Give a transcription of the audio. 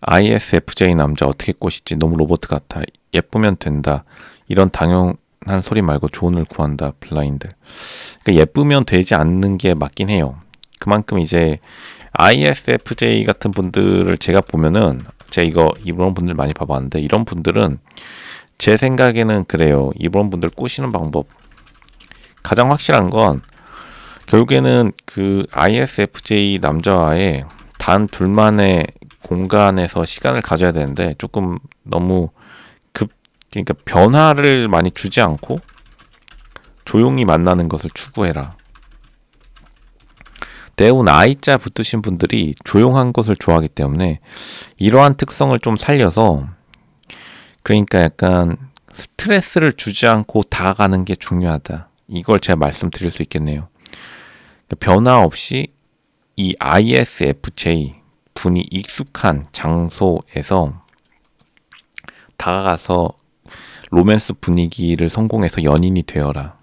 ISFJ 남자 어떻게 꼬시지? 너무 로봇 같아. 예쁘면 된다. 이런 당연한 소리 말고 조언을 구한다 블라인드. 그러니까 예쁘면 되지 않는 게 맞긴 해요. 그만큼 이제 ISFJ 같은 분들을 제가 보면은 제가 이거 이런 분들 많이 봐봤는데 이런 분들은 제 생각에는 그래요. 이런 분들 꼬시는 방법. 가장 확실한 건 결국에는 그 ISFJ 남자와의 단 둘만의 공간에서 시간을 가져야 되는데 조금 너무 급 그러니까 변화를 많이 주지 않고 조용히 만나는 것을 추구해라. 대부분 I자 붙으신 분들이 조용한 것을 좋아하기 때문에 이러한 특성을 좀 살려서 그러니까 약간 스트레스를 주지 않고 다가가는 게 중요하다. 이걸 제가 말씀드릴 수 있겠네요. 변화 없이 이 ISFJ 분이 익숙한 장소에서 다가가서 로맨스 분위기를 성공해서 연인이 되어라.